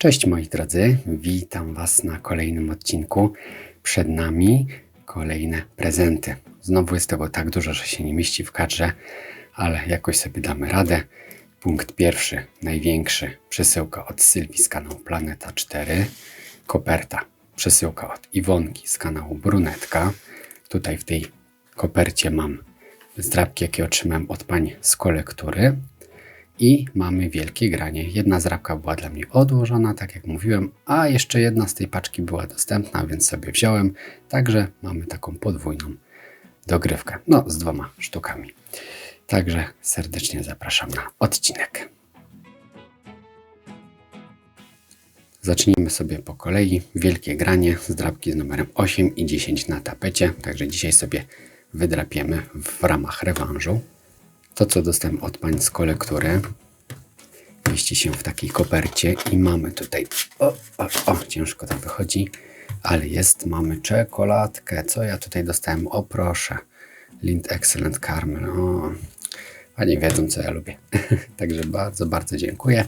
Cześć moi drodzy, witam Was na kolejnym odcinku. Przed nami kolejne prezenty. Znowu jest tego tak dużo, że się nie mieści w kadrze, ale jakoś sobie damy radę. Punkt pierwszy, największy, przesyłka od Sylwii z kanału Planeta 4. Koperta, przesyłka od Iwonki z kanału Brunetka. Tutaj w tej kopercie mam zdrabki, jakie otrzymałem od pań z kolektury. I mamy wielkie granie. Jedna zrabka była dla mnie odłożona, tak jak mówiłem, a jeszcze jedna z tej paczki była dostępna, więc sobie wziąłem. Także mamy taką podwójną dogrywkę. No, z dwoma sztukami. Także serdecznie zapraszam na odcinek. Zacznijmy sobie po kolei. Wielkie granie, zdrabki z numerem 8 i 10 na tapecie. Także dzisiaj sobie wydrapiemy w ramach rewanżu. To, co dostałem od pań z kolektury, mieści się w takiej kopercie i mamy tutaj, o, o, o, ciężko to wychodzi, ale jest, mamy czekoladkę. Co ja tutaj dostałem? O proszę, Lind Excellent Caramel. O, Panie wiedzą, co ja lubię. Także bardzo, bardzo dziękuję.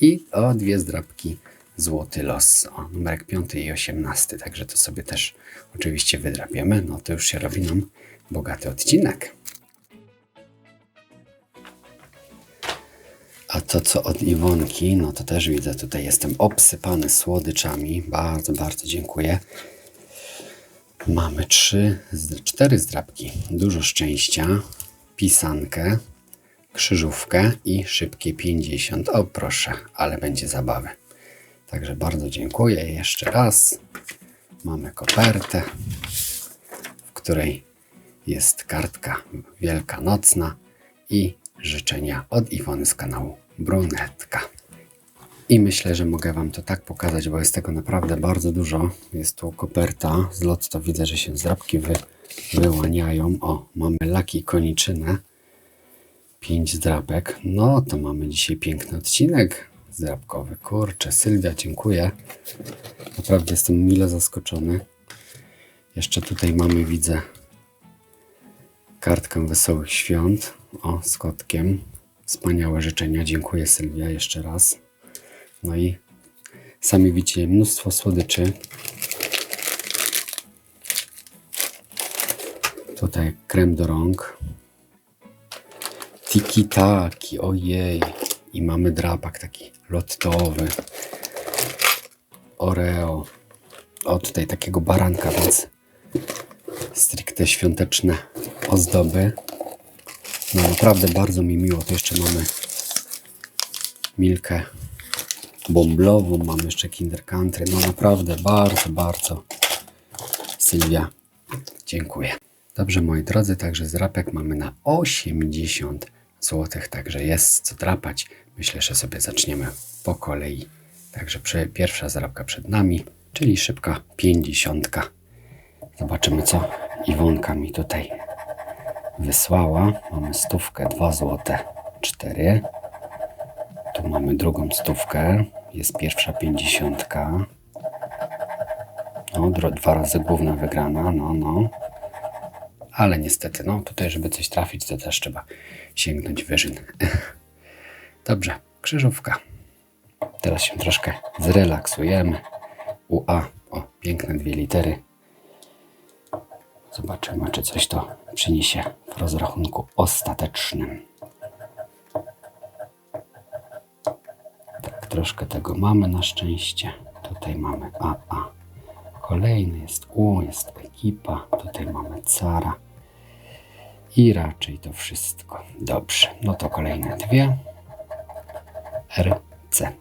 I o dwie zdrabki Złoty Los. O, numerek 5 i 18. Także to sobie też oczywiście wydrapiemy. No to już się robi nam bogaty odcinek. A to co od Iwonki, no to też widzę, tutaj jestem obsypany słodyczami. Bardzo, bardzo dziękuję. Mamy trzy, cztery zdrabki. Dużo szczęścia, pisankę, krzyżówkę i szybkie 50. O proszę, ale będzie zabawy. Także bardzo dziękuję jeszcze raz. Mamy kopertę, w której jest kartka wielkanocna i życzenia od Iwony z kanału Brunetka. I myślę, że mogę Wam to tak pokazać, bo jest tego naprawdę bardzo dużo. Jest tu koperta z lotto. Widzę, że się zrabki wy, wyłaniają. O, mamy laki koniczynę. Pięć zdrabek. No, to mamy dzisiaj piękny odcinek zdrabkowy. Kurczę, Sylwia, dziękuję. Naprawdę jestem mile zaskoczony. Jeszcze tutaj mamy, widzę, kartkę Wesołych Świąt. O, z. Wspaniałe życzenia. Dziękuję Sylwia jeszcze raz. No i sami widzicie mnóstwo słodyczy. Tutaj krem do rąk. Tiki-taki, ojej. I mamy drapak taki lottowy. Oreo. O, tutaj takiego baranka, więc stricte świąteczne ozdoby. No naprawdę bardzo mi miło. Tu jeszcze mamy Milkę bąblową, mamy jeszcze Kinder Country. No naprawdę bardzo, bardzo Sylwia, dziękuję. Dobrze moi drodzy, także zrapek mamy na 80 zł, także jest co drapać. Myślę, że sobie zaczniemy po kolei. Także pierwsza zrapka przed nami, czyli szybka 50. Zobaczymy co Iwonka mi tutaj wysłała. Mamy stówkę, 2 złote, 4. Tu mamy drugą stówkę. Jest pierwsza pięćdziesiątka. No, dwa razy główna wygrana, no, no. Ale niestety, no tutaj, żeby coś trafić, to też trzeba sięgnąć wyżyn. Dobrze, krzyżówka. Teraz się troszkę zrelaksujemy. UA, o, piękne dwie litery. Zobaczymy, czy coś to przyniesie w rozrachunku ostatecznym. Tak, troszkę tego mamy na szczęście. Tutaj mamy AA. Kolejny jest U, jest ekipa. Tutaj mamy cara. I raczej to wszystko. Dobrze, no to kolejne dwie. RC.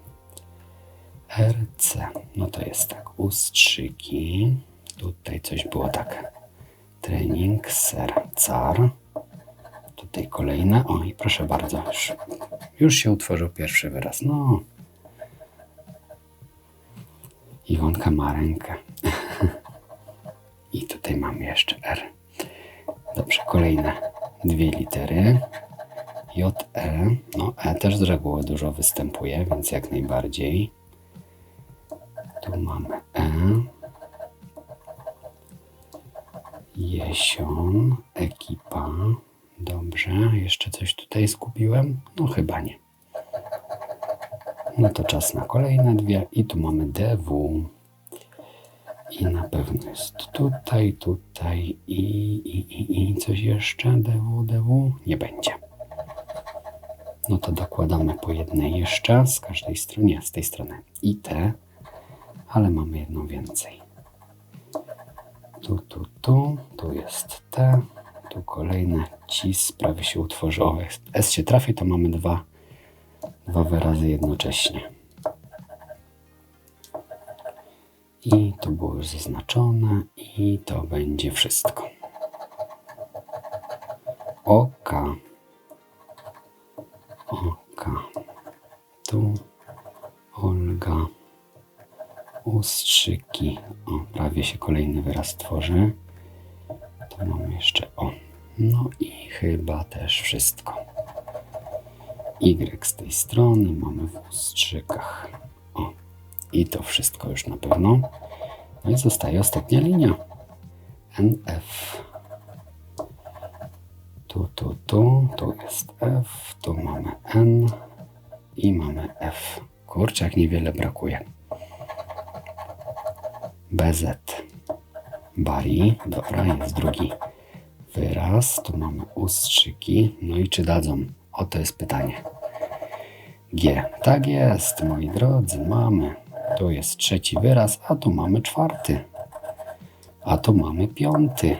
RC. No to jest tak, ustrzyki. Tutaj coś było tak. Trening, ser, car. Tutaj kolejne. O i proszę bardzo, już, już się utworzył pierwszy wyraz. No. Iwonka ma rękę. I tutaj mamy jeszcze R. Dobrze, kolejne dwie litery. J, E. No, E też z reguły dużo występuje, więc jak najbardziej. Tu mamy E. Jesion, ekipa. Dobrze, jeszcze coś tutaj zgubiłem? No chyba nie. No to czas na kolejne dwie i tu mamy DW. I na pewno jest tutaj, tutaj i, i, i, i coś jeszcze. DW, DW nie będzie. No to dokładamy po jednej jeszcze z każdej strony, z tej strony i te, ale mamy jedną więcej. Tu, tu, tu, tu jest T, tu kolejne cis prawie się utworzyło. Jak S się trafi, to mamy dwa, dwa wyrazy jednocześnie. I to było już zaznaczone i to będzie wszystko. Oka. Oka. Tu Ustrzyki. O, prawie się kolejny wyraz tworzy. Tu mamy jeszcze O. No i chyba też wszystko. Y z tej strony mamy w ustrzykach. O. I to wszystko już na pewno. No i zostaje ostatnia linia. NF. Tu, tu, tu, tu jest F, tu mamy N i mamy F. Kurczę, jak niewiele brakuje. BZ. Bari. Dobra, jest drugi wyraz. Tu mamy ustrzyki. No i czy dadzą? O to jest pytanie. G. Tak jest, moi drodzy, mamy. Tu jest trzeci wyraz, a tu mamy czwarty. A tu mamy piąty.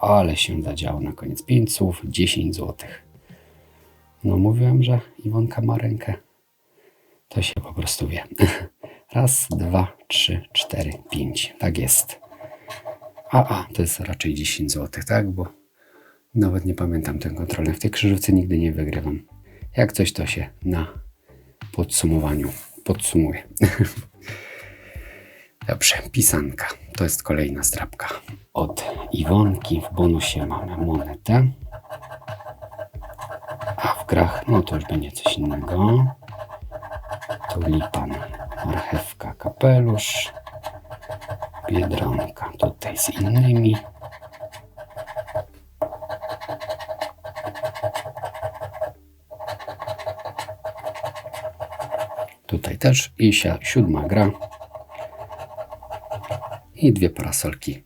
Ale się zadziało na koniec. 5 słów, 10 złotych. No mówiłem, że Iwonka ma rękę. To się po prostu wie. Raz, dwa, trzy, cztery, pięć. Tak jest. A, a, to jest raczej 10 złotych, tak? Bo nawet nie pamiętam ten kontrolny. W tej krzyżówce nigdy nie wygrywam. Jak coś, to się na podsumowaniu podsumuję. Dobrze, pisanka. To jest kolejna zdrabka. Od Iwonki w bonusie mamy monetę. A w grach, no to już będzie coś innego. Tulipan, marchewka, kapelusz, biedronka. Tutaj z innymi. Tutaj też i siódma gra i dwie parasolki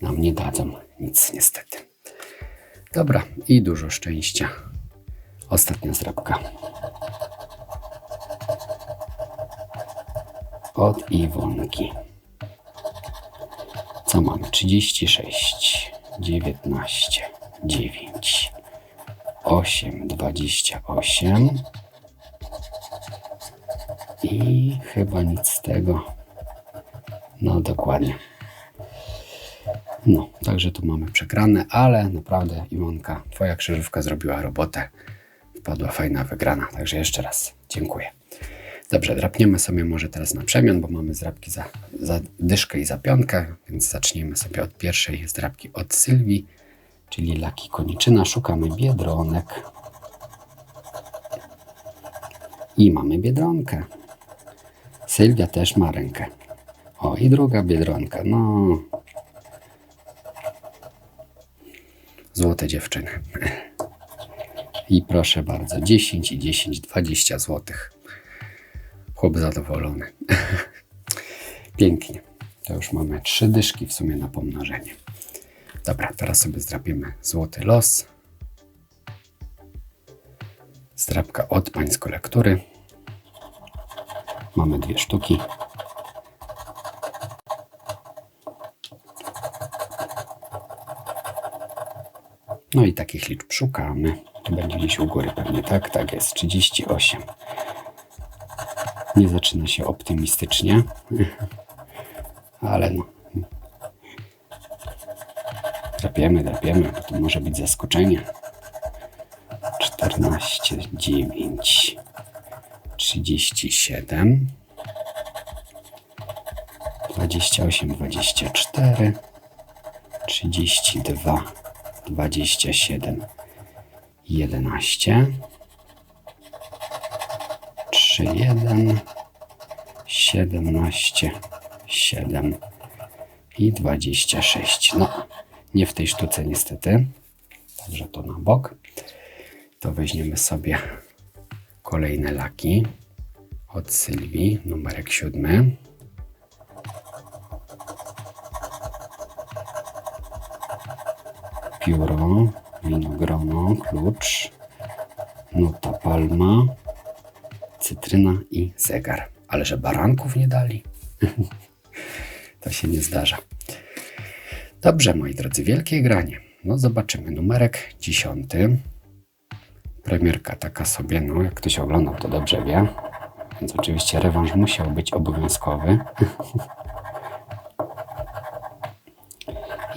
nam nie dadzą nic niestety. Dobra, i dużo szczęścia. Ostatnia zdrabka. Od Iwonki. Co mamy? 36, 19, 9, 8, 28 i chyba nic z tego no dokładnie. No, także tu mamy przegrane, ale naprawdę Iwonka, Twoja krzyżówka zrobiła robotę. Wpadła fajna wygrana, także jeszcze raz dziękuję. Dobrze, drapniemy sobie może teraz na przemian, bo mamy zdrabki za, za dyszkę i za piątkę, więc zaczniemy sobie od pierwszej zdrabki od Sylwii, czyli Laki Koniczyna. Szukamy biedronek. I mamy biedronkę. Sylwia też ma rękę. O, i druga biedronka. No. Złote dziewczyny. I proszę bardzo, 10 i 10, 20 złotych. Chłop zadowolony. Pięknie. To już mamy trzy dyszki w sumie na pomnożenie. Dobra, teraz sobie zdrapimy złoty los. Zdrapka od pańskiej lektury. Mamy dwie sztuki. No i takich liczb szukamy. To będzie gdzieś u góry pewnie, tak? Tak jest, 38. Nie zaczyna się optymistycznie, ale no. Drapiemy, drapiemy, bo to może być zaskoczenie. 14, 9, 37, 28, 24, 32, dwadzieścia siedem, jedenaście, trzy, jeden, siedemnaście, siedem i dwadzieścia sześć. No, nie w tej sztuce niestety, także to na bok. To weźmiemy sobie kolejne laki od Sylwii, numerek siódmy. Pióro, winogrono, klucz, nuta palma, cytryna i zegar. Ale że baranków nie dali, to się nie zdarza. Dobrze, moi drodzy, wielkie granie. No zobaczymy. Numerek dziesiąty. Premierka taka sobie, no jak ktoś oglądał, to dobrze wie. Więc oczywiście rewanż musiał być obowiązkowy.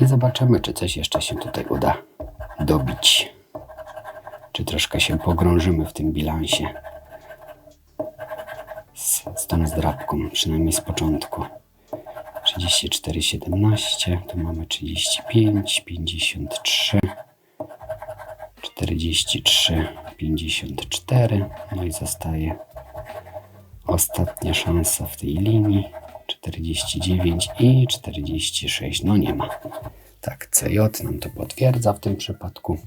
I zobaczymy, czy coś jeszcze się tutaj uda dobić. Czy troszkę się pogrążymy w tym bilansie z, z tą zdrabką, przynajmniej z początku. 34, 17, tu mamy 35, 53, 43, 54, no i zostaje ostatnia szansa w tej linii, 49 i 46, no nie ma. Tak, CJ nam to potwierdza w tym przypadku.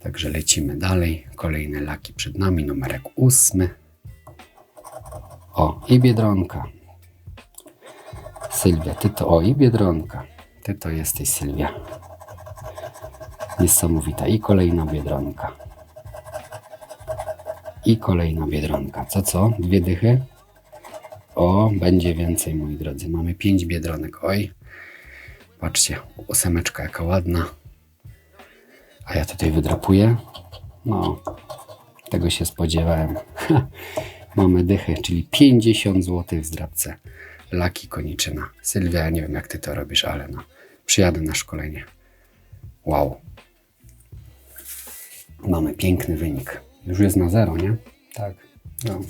Także lecimy dalej. Kolejne laki przed nami, numerek ósmy. O, i Biedronka. Sylwia, ty to, o i Biedronka. Ty to jesteś Sylwia. Niesamowita. I kolejna Biedronka. I kolejna Biedronka. Co, co? Dwie dychy? O, będzie więcej, moi drodzy. Mamy pięć Biedronek. Oj, patrzcie, ósemeczka jaka ładna. A ja tutaj wydrapuję. No, tego się spodziewałem. Mamy dychy, czyli 50 zł w zdrabce. Laki Koniczyna. Sylwia, ja nie wiem jak ty to robisz, ale no, przyjadę na szkolenie. Wow. Mamy piękny wynik. Już jest na zero, nie? Tak. No.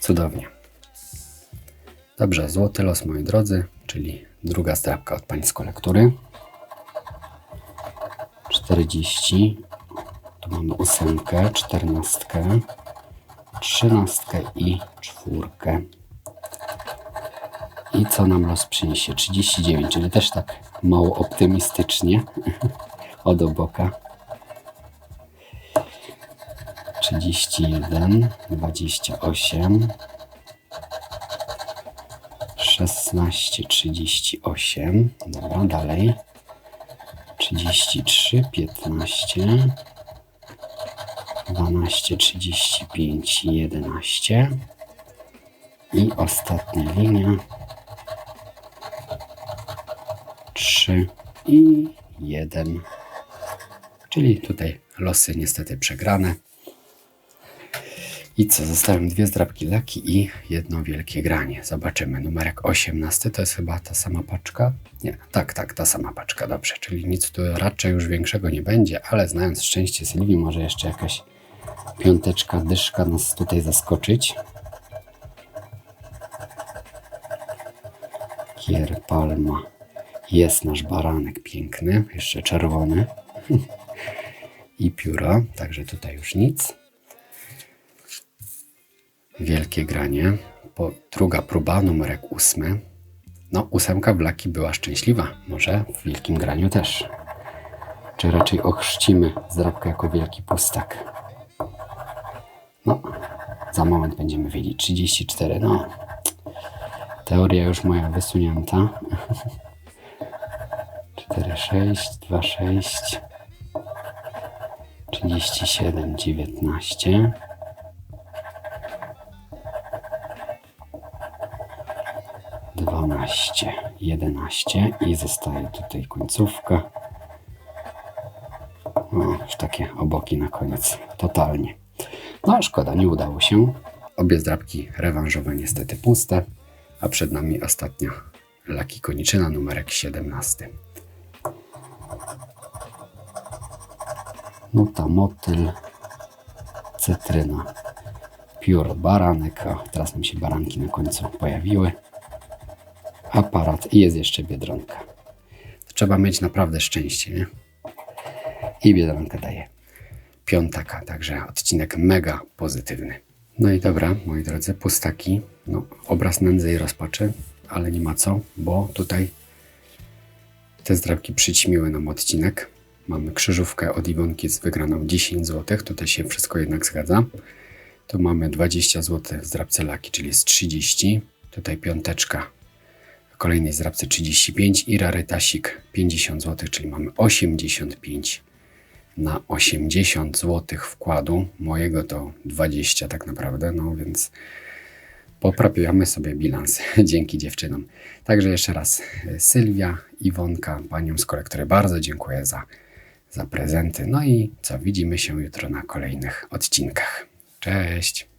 Cudownie. Dobrze, złoty los, moi drodzy, czyli druga zdrabka od pani z kolektury. 40. Tu mamy ósemkę, czternastkę, trzynastkę i czwórkę. I co nam los przyniesie? 39, czyli też tak mało optymistycznie od oboka. 31, 28, 16, 38. Dobra, dalej. 33, 15, 12, 35, 11. I ostatnia linia. 3 i 1. Czyli tutaj losy niestety przegrane. I co? Zostałem dwie zdrabki laki i jedno wielkie granie. Zobaczymy. Numerek 18 to jest chyba ta sama paczka? Nie, tak, tak, ta sama paczka. Dobrze, czyli nic tu raczej już większego nie będzie, ale znając szczęście Sylwii, może jeszcze jakaś piąteczka, dyszka nas tutaj zaskoczyć. Kier Palma. Jest nasz baranek piękny, jeszcze czerwony. I pióro, także tutaj już nic. Wielkie granie. Po, druga próba, numerek ósmy. No, ósemka w laki była szczęśliwa. Może w wielkim graniu też. Czy raczej ochrzcimy zdrabkę jako wielki pustak? No, za moment będziemy wiedzieć. 34, no. Teoria już moja wysunięta. 4, 6, 2, 6, 37, 19. Dwanaście, jedenaście i zostaje tutaj końcówka. No, już takie oboki na koniec, totalnie. No, szkoda, nie udało się. Obie zdrabki rewanżowe niestety puste, a przed nami ostatnia Laki Koniczyna, numerek 17. Nuta motyl, cytryna, pióro baranek, a teraz nam się baranki na końcu pojawiły. Aparat i jest jeszcze biedronka. Trzeba mieć naprawdę szczęście, nie? I biedronka daje piątaka, także odcinek mega pozytywny. No i dobra, moi drodzy, pustaki, no, obraz nędzy i rozpaczy, ale nie ma co, bo tutaj te zdrabki przyćmiły nam odcinek. Mamy krzyżówkę od Iwonki z wygraną 10 zł, tutaj się wszystko jednak zgadza. Tu mamy 20 zł w zdrabce laki, czyli jest 30. Tutaj piąteczka kolejnej zdrabce 35 i rarytasik 50 zł, czyli mamy 85 na 80 zł wkładu. Mojego to 20 tak naprawdę, no więc poprawiamy sobie bilans dzięki dziewczynom. Także jeszcze raz y, Sylwia, Iwonka, paniom z kolektory bardzo dziękuję za, za prezenty. No i co, widzimy się jutro na kolejnych odcinkach. Cześć!